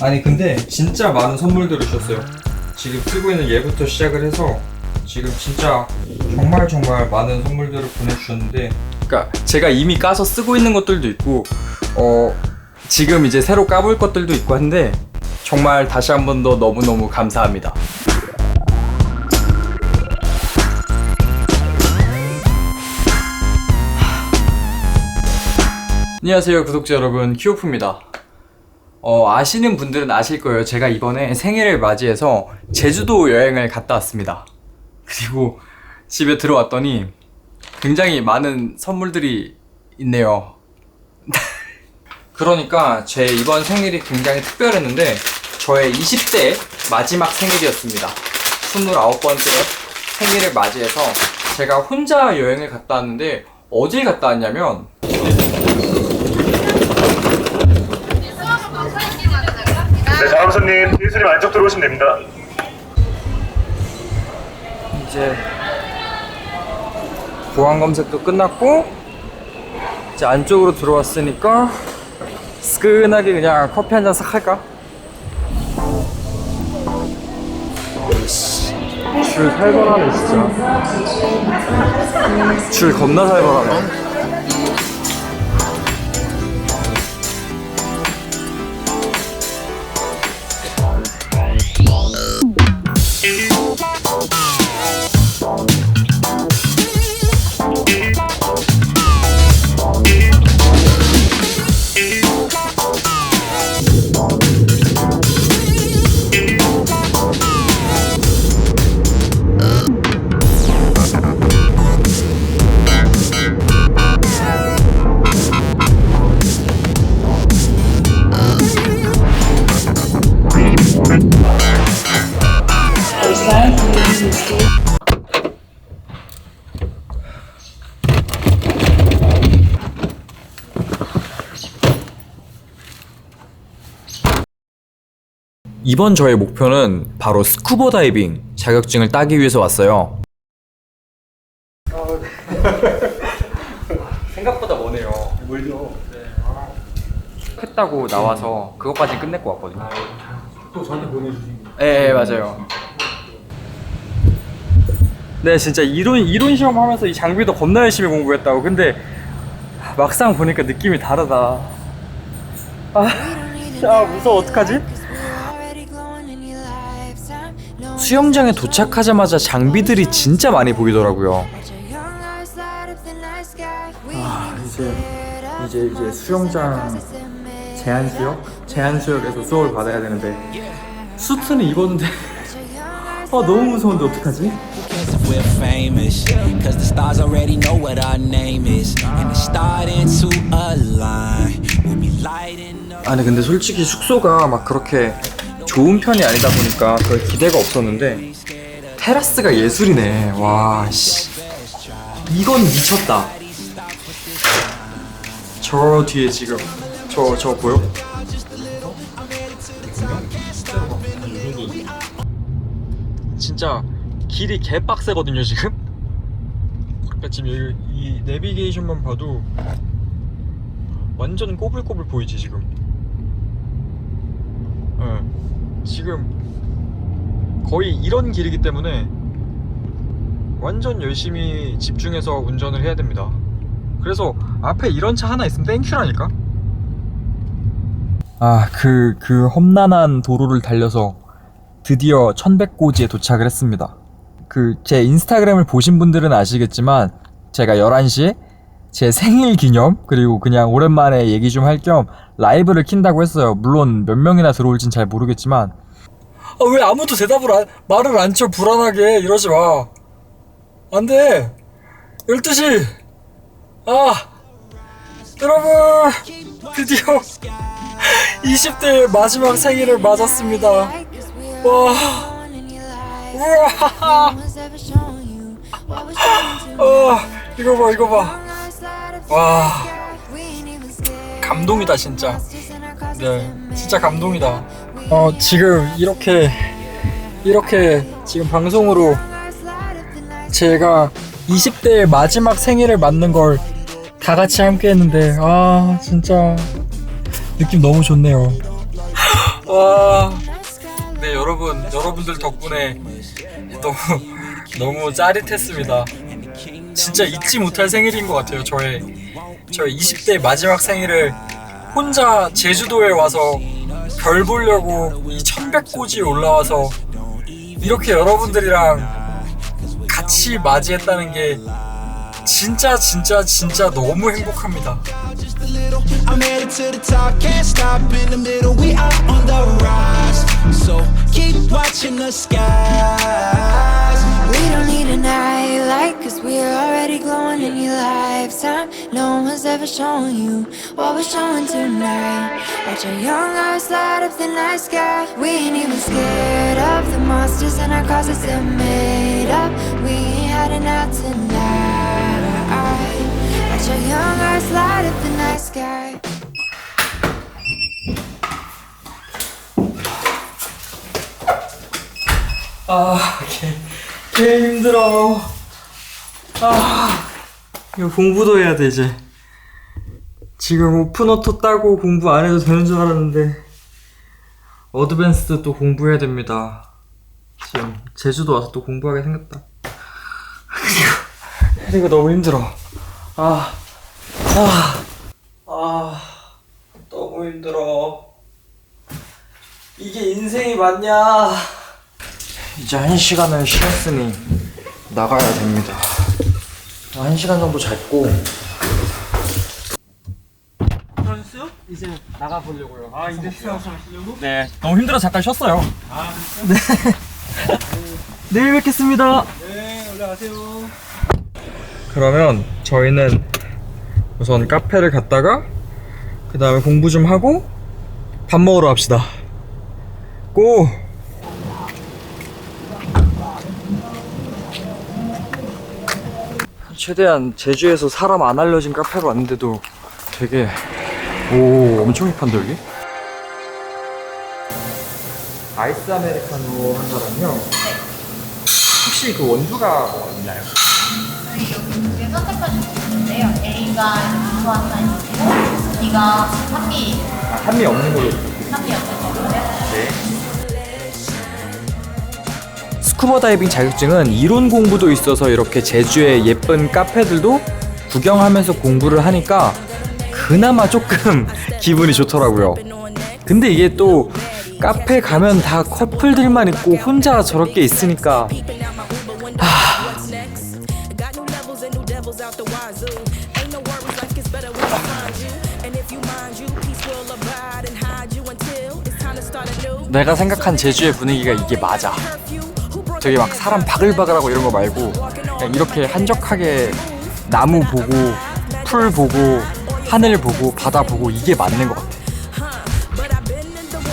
아니 근데 진짜 많은 선물들을 주셨어요. 지금 쓰고 있는 얘부터 시작을 해서 지금 진짜 정말 정말 많은 선물들을 보내주셨는데 그러니까 제가 이미 까서 쓰고 있는 것들도 있고 어 지금 이제 새로 까볼 것들도 있고 한데 정말 다시 한 번 더 너무너무 감사합니다. 안녕하세요 구독자 여러분 키오프입니다. 어, 아시는 분들은 아실 거예요. 제가 이번에 생일을 맞이해서 제주도 여행을 갔다 왔습니다. 그리고 집에 들어왔더니 굉장히 많은 선물들이 있네요. 그러니까 제 이번 생일이 굉장히 특별했는데 저의 20대 마지막 생일이었습니다. 29번째 생일을 맞이해서 제가 혼자 여행을 갔다 왔는데 어딜 갔다 왔냐면 손님 예수님 안쪽 들어오시면 됩니다. 이제 보안 검색도 끝났고 이제 안쪽으로 들어왔으니까 스근하게 그냥 커피 한 잔 싹 할까? 줄 살벌하네 진짜 줄 겁나 살벌하네 이번 저의 목표는 바로 스쿠버 다이빙 자격증을 따기 위해서 왔어요. 생각보다 머네요. 뭘요? 했다고 나와서 그것까지 끝낼 것 같거든요. 또 저한테 보내주신 거. 네, 맞아요. 네, 진짜 이론 이론 시험 하면서 이 장비도 겁나 열심히 공부했다고. 근데 막상 보니까 느낌이 다르다. 아, 야 무서워 어떡하지? 수영장에 도착하자마자 장비들이 진짜 많이 보이더라고요. 아, 이제 이제 이제 수영장 제한 수역 제한 수역에서 수업을 받아야 되는데 수트는 입었는데 아 너무 무서운데 어떡하지? We're famous. Cause the stars already know what our name is. And it's starting to align. We'll be lighting up. 아니 근데 솔직히 숙소가 막 그렇게 좋은 편이 아니다 보니까 별 기대가 없었는데 테라스가 예술이네. 와 씨. 이건 미쳤다. 저 뒤에 지금 저 저 보여? 진짜 길이 개빡세거든요 지금? 그러니까 지금 이 내비게이션만 봐도 완전 꼬불꼬불 보이지 지금? 예. 지금 거의 이런 길이기 때문에 완전 열심히 집중해서 운전을 해야 됩니다. 그래서 앞에 이런 차 하나 있으면 땡큐라니까? 아그그 험난한 도로를 달려서 드디어 천백고지에 도착을 했습니다. 그 제 인스타그램을 보신 분들은 아시겠지만 제가 11시에 제 생일 기념 그리고 그냥 오랜만에 얘기 좀 할 겸 라이브를 킨다고 했어요. 물론 몇 명이나 들어올진 잘 모르겠지만 아, 왜 아무도 대답을 안, 말을 안 쳐 불안하게 이러지 마. 안 돼. 12시. 아. 여러분 드디어 20대 마지막 생일을 맞았습니다. 와. 우와. 어, 이거 봐, 이거 봐. 와. 감동이다, 진짜. 네, 진짜 감동이다. 어, 지금 이렇게, 이렇게 지금 방송으로 제가 20대의 마지막 생일을 맞는 걸 다 같이 함께 했는데, 아, 진짜 느낌 너무 좋네요. 와, 네 여러분, 여러분들 덕분에 너무 너무 짜릿했습니다. 진짜 잊지 못할 생일인 것 같아요. 저의 저의 20대 마지막 생일을 혼자 제주도에 와서 별 보려고 이 천백고지에 올라와서 이렇게 여러분들이랑 같이 맞이했다는 게 진짜 진짜 진짜 너무 행복합니다. We don't need a night light, cause we're already glowing in your lifetime. No one's ever shown you what we're showing tonight. Watch our young eyes light up the night sky. We ain't even scared of the monsters in our closets that made up. We ain't hiding out tonight. Watch our young eyes light up the night sky. Ah, 아, 개, 개 힘들어. 아, 이거 공부도 해야 돼, 이제. 지금 오픈오토 따고 공부 안 해도 되는 줄 알았는데, 어드밴스드 또 공부해야 됩니다. 지금 제주도 와서 또 공부하게 생겼다. 그리고 너무 힘들어. 아, 아, 아, 너무 힘들어. 이게 인생이 맞냐? 이제 한 시간을 쉬었으니 나가야 됩니다. 한 시간 정도 잤고. 선수 이제 나가 보려고요. 아 이제 쉬어가시려고? 네. 너무 힘들어 잠깐 쉬었어요. 아 네. 내일 뵙겠습니다. 네 올라가세요. 그러면 저희는 우선 카페를 갔다가 그 다음에 공부 좀 하고 밥 먹으러 갑시다. 고! 최대한 제주에서 사람 안 알려진 카페로 왔는데도 되게 오 엄청 힙한데 여기? 아이스 아메리카노 한 사람이요? 혹시 그 원두가 있나요? 저희 여기 두개 선택하실 수 있는데요. A가 무한 사이즈고 B가 한미 아, 한미 없는 걸로 한미 없는 거고요. 스쿠버 다이빙 자격증은 이론 공부도 있어서 이렇게 제주의 예쁜 카페들도 구경하면서 공부를 하니까 그나마 조금 기분이 좋더라고요. 근데 이게 또 카페 가면 다 커플들만 있고 혼자 저렇게 있으니까 anew. 내가 생각한 제주의 분위기가 이게 맞아. 되게 막 사람 바글바글하고 이런 거 말고 그냥 이렇게 한적하게 나무 보고 풀 보고 하늘 보고 바다 보고 이게 맞는 것 같아.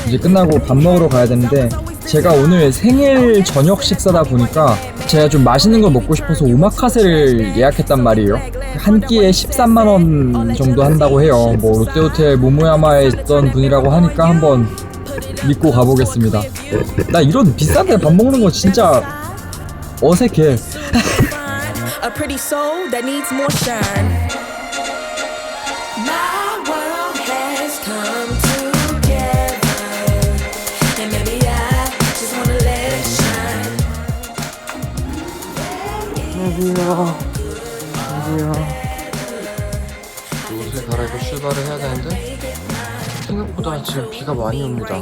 이제 끝나고 밥 먹으러 가야 되는데 제가 오늘 생일 저녁 식사다 보니까 제가 좀 맛있는 걸 먹고 싶어서 오마카세를 예약했단 말이에요. 한 끼에 13만 원 정도 한다고 해요. 뭐 롯데호텔 모모야마에 있던 분이라고 하니까 한번 믿고 가보겠습니다. 나 이런 비싼 데 밥 먹는 거 진짜 어색해. A pretty soul that needs more shine. My world has come together, and maybe I just wanna let it shine. 안녕하세요. 안녕하세요. 옷을 갈아입고 출발을 해야 되는데 생각보다 지금 비가 많이 옵니다.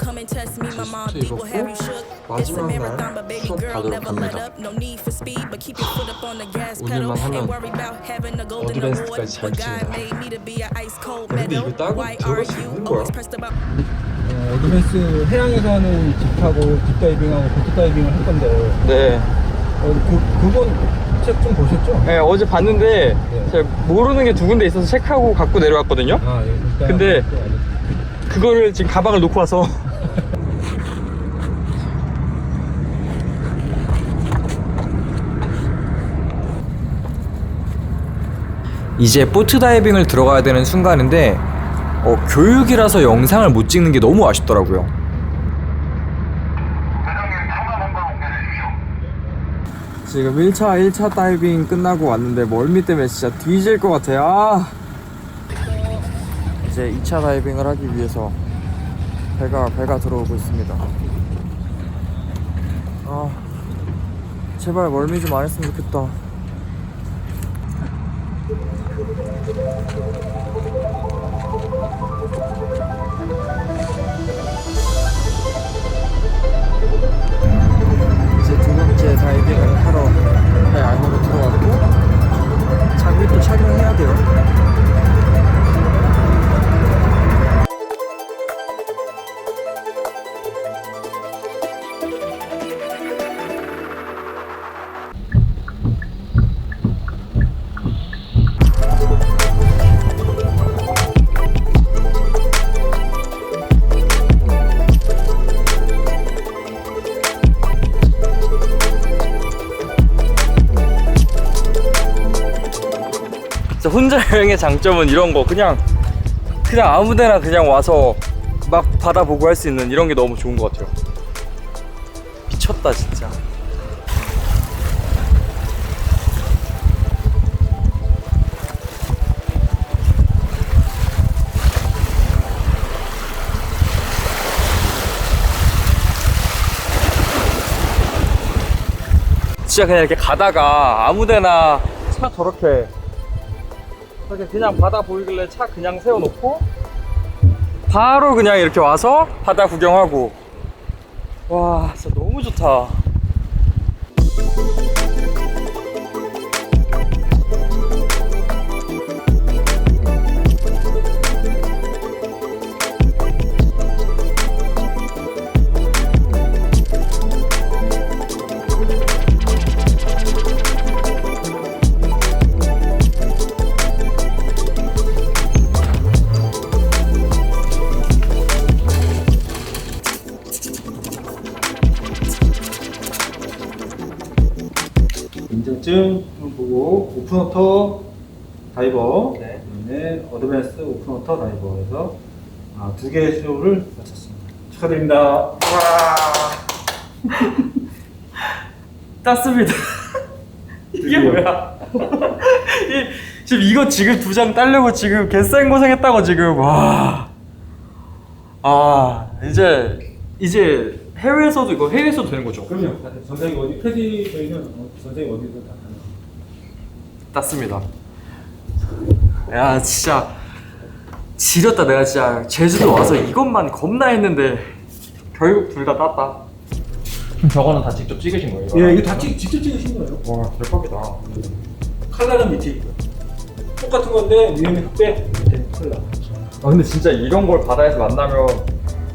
Come and test me, my mom 수트 will have 입었고 you shook. It's a 마지막 marathon, 날 but baby 수업 girl, 가도록 never let 합니다. up. No need for speed, but keep your foot up on the gas pedal. 오늘만 하면 Ain't worry about having a golden 어드밴스드까지 award. 잘 But God 칩니다. made me to be an ice cold 근데 medal. 이거 따고 Why 들어갈 are 수 you 있는 거야? always pressed about 어, 어드밴스 해양에서는 딥하고 딥다이빙하고 고트다이빙을 할 건데 네. 어, 그, 그건 책 좀 보셨죠? 네, 어제 봤는데 제가 모르는 게 두 군데 있어서 체크하고 갖고 내려왔거든요. 아, 예, 일단 근데- 또 알려드릴게요. 그거를 지금 가방을 놓고 와서 이제 보트 다이빙을 들어가야 되는 순간인데 어, 교육이라서 영상을 못 찍는 게 너무 아쉽더라고요. 지금 1차 1차 다이빙 끝나고 왔는데 멀미 때문에 진짜 뒤질 것 같아요. 아. 이제 2차 다이빙을 하기 위해서 배가 배가 들어오고 있습니다. 아 제발 멀미 좀 안 했으면 좋겠다. 또 착용해야 돼요. 혼자 여행의 장점은 이런 거 그냥 그냥 아무데나 그냥 와서 막 바다 보고 할 수 있는 이런 게 너무 좋은 것 같아요. 미쳤다 진짜. 진짜 그냥 이렇게 가다가 아무데나 차 저렇게 이렇게 그냥 바다 보이길래 차 그냥 세워놓고 바로 그냥 이렇게 와서 바다 구경하고. 와 진짜 너무 좋다 그다음에 어드밴스 오픈워터 다이버에서 아, 두 개의 수업을 마쳤습니다. 축하드립니다. 땄습니다 이게 뭐야 이, 지금 이거 지금 두 장 따려고 지금 개쌩 고생했다고 지금 와. 아 이제 이제 해외에서도 이거 해외에서도 되는 거죠? 그럼요. 전생이 어디 패디 저희는 어, 전생이 어디든 다 가능. 땄습니다. 야 진짜 지렸다 내가 진짜 제주도 와서 이것만 겁나 했는데 결국 둘 다 땄다. 저거는 다 직접 찍으신 거예요? 예, 이게 다 찍, 직접 찍으신 거예요. 와 대박이다. 칼라는 밑에 있고요. 똑같은 건데 위에는 흑백, 밑에 칼라. 아 근데 진짜 이런 걸 바다에서 만나면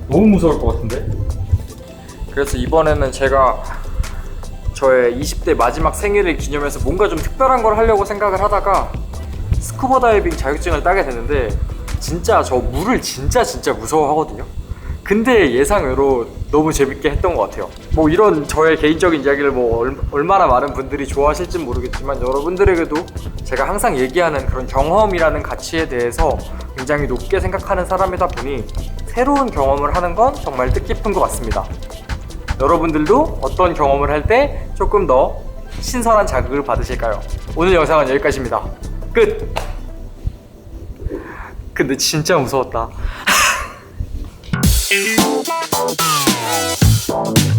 너무 무서울 것 같은데? 그래서 이번에는 제가 저의 20대 마지막 생일을 기념해서 뭔가 좀 특별한 걸 하려고 생각을 하다가 스쿠버 다이빙 자격증을 따게 됐는데 진짜 저 물을 진짜 진짜 무서워하거든요. 근데 예상외로 너무 재밌게 했던 것 같아요. 뭐 이런 저의 개인적인 이야기를 뭐 얼- 얼마나 많은 분들이 좋아하실진 모르겠지만 여러분들에게도 제가 항상 얘기하는 그런 경험이라는 가치에 대해서 굉장히 높게 생각하는 사람이다 보니 새로운 경험을 하는 건 정말 뜻깊은 것 같습니다. 여러분들도 어떤 경험을 할 때 조금 더 신선한 자극을 받으실까요? 오늘 영상은 여기까지입니다. 끝! 근데 진짜 무서웠다.